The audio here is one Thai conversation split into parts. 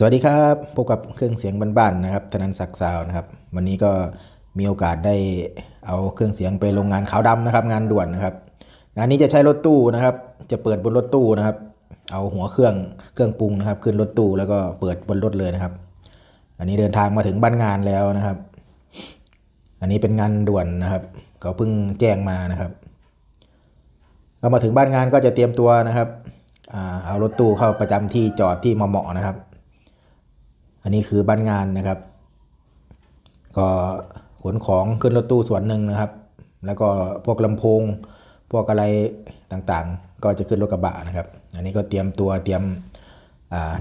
สวัสดีครับพบกับเครื่องเสียงบ้านๆนะครับธนันศักดิ์สาวนะครับ วันนี้ก็มีโอกาสได้เอาเครื่องเสียงไปโรงงานขาวดำนะครับ งานด่วนนะครับ งานนี้จะใช้รถตู้นะครับ จะเปิดบนรถตู้นะครับ เอาหัวเครื่องเครื่องปรุงนะครับ ขึ้นรถตู้แล้วก็เปิดบนรถเลยนะครับ อันนี้เดินทางมาถึงบ้านงานแล้วนะครับ อันนี้เป็นงานด่วนนะครับ เขาเพิ่งแจ้งมานะครับก็มาถึงบ้านงานก็จะเตรียมตัวนะครับเอารถตู้เข้าประจำที่จอดที่เหมาะนะครับ อันนี้คือบ้านงานนะครับ ก็ขนของขึ้นรถตู้ส่วนหนึ่งนะครับ แล้วก็พวกลำโพง พวกอะไรต่างๆ ก็จะขึ้นรถกระบะนะครับ อันนี้ก็เตรียมตัวเตรียม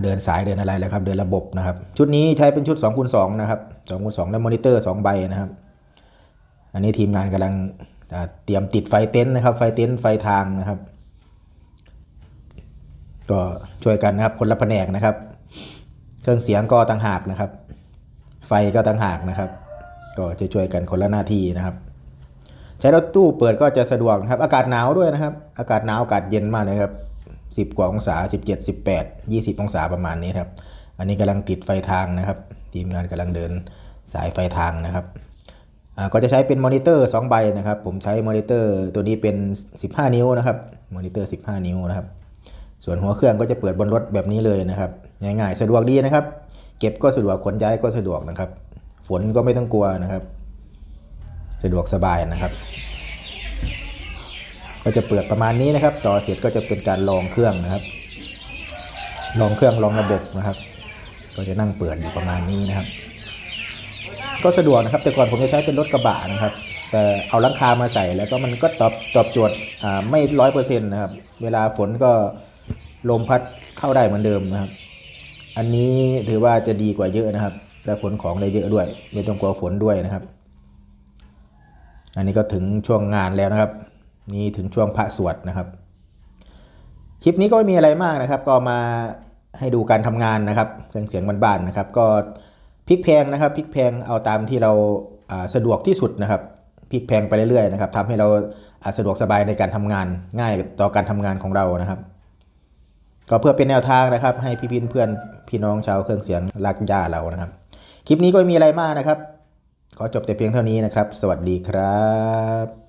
เดินสายเดินอะไรแล้วครับ เดินระบบนะครับ ชุดนี้ใช้เป็นชุด2คูณ2นะครับ2คูณ2และมอนิเตอร์2ใบนะครับ อันนี้ทีมงานกำลังเตรียมติดไฟเต็นท์นะครับ ไฟเต็นท์ไฟทางนะครับ ก็ช่วยกันนะครับคนละแผนกนะครับ เครื่องเสียงก็ต่างหากนะครับ ไฟก็ต่างหากนะครับ ก็จะช่วยกันคนละหน้าที่นะครับ ใช้รถตู้เปิดก็จะสะดวกนะครับ อากาศหนาวด้วยนะครับ อากาศหนาวอากาศเย็นมากเลยครับ 10 กว่าองศา 17 18 20 องศาประมาณนี้ครับ อันนี้กำลังติดไฟทางนะครับ ทีมงานกำลังเดินสายไฟทางนะครับอ่าก็จะใช้เป็นมอนิเตอร์ 2 ใบนะครับ ผมใช้มอนิเตอร์ตัวนี้เป็น 15 นิ้วนะครับ มอนิเตอร์ 15 นิ้วนะครับ ส่วนหัวเครื่องก็จะเปิดบนรถแบบนี้เลยนะครับ ง่ายๆ สะดวกดีนะครับ เก็บก็สะดวกขนย้ายก็สะดวกนะครับ ฝนก็ไม่ต้องกลัวนะครับ สะดวกสบายนะครับ ก็จะเปิดประมาณนี้นะครับ ต่อเสร็จก็จะเป็นการลองเครื่องนะครับ ลองเครื่องลองระบบนะครับ ก็จะนั่งเปิดอยู่ประมาณนี้นะครับ ก็สะดวกนะครับ แต่ก่อนผมจะใช้เป็นรถกระบะนะครับแต่เอาลังคามาใส่แล้วก็มันก็ตอบตอบโจทย์ไม่ร้อยเปอร์เซ็นต์นะครับ เวลาฝนก็ลมพัดเข้าได้เหมือนเดิมนะครับ อันนี้ถือว่าจะดีกว่าเยอะนะครับ และขนของได้เยอะด้วย ไม่ต้องกลัวฝนด้วยนะครับ อันนี้ก็ถึงช่วงงานแล้วนะครับ นี่ถึงช่วงพระสวดนะครับ คลิปนี้ก็ไม่มีอะไรมากนะครับ ก็มาให้ดูการทำงานนะครับเครื่องเสียงบ้านๆนะครับ ก็พลิกแพงนะครับพลิกแพงเอาตามที่เราสะดวกที่สุดนะครับพลิกแพงไปเรื่อยๆนะครับทำให้เราอ่าสะดวกสบายในการทำงานง่ายต่อการทำงานของเรานะครับ ก็เพื่อเป็นแนวทางนะครับ ให้พี่พินเพื่อนพี่น้องชาวเครื่องเสียงรักย่าเรานะครับ คลิปนี้ก็มีอะไรมากนะครับ ขอจบแต่เพียงเท่านี้นะครับ สวัสดีครับ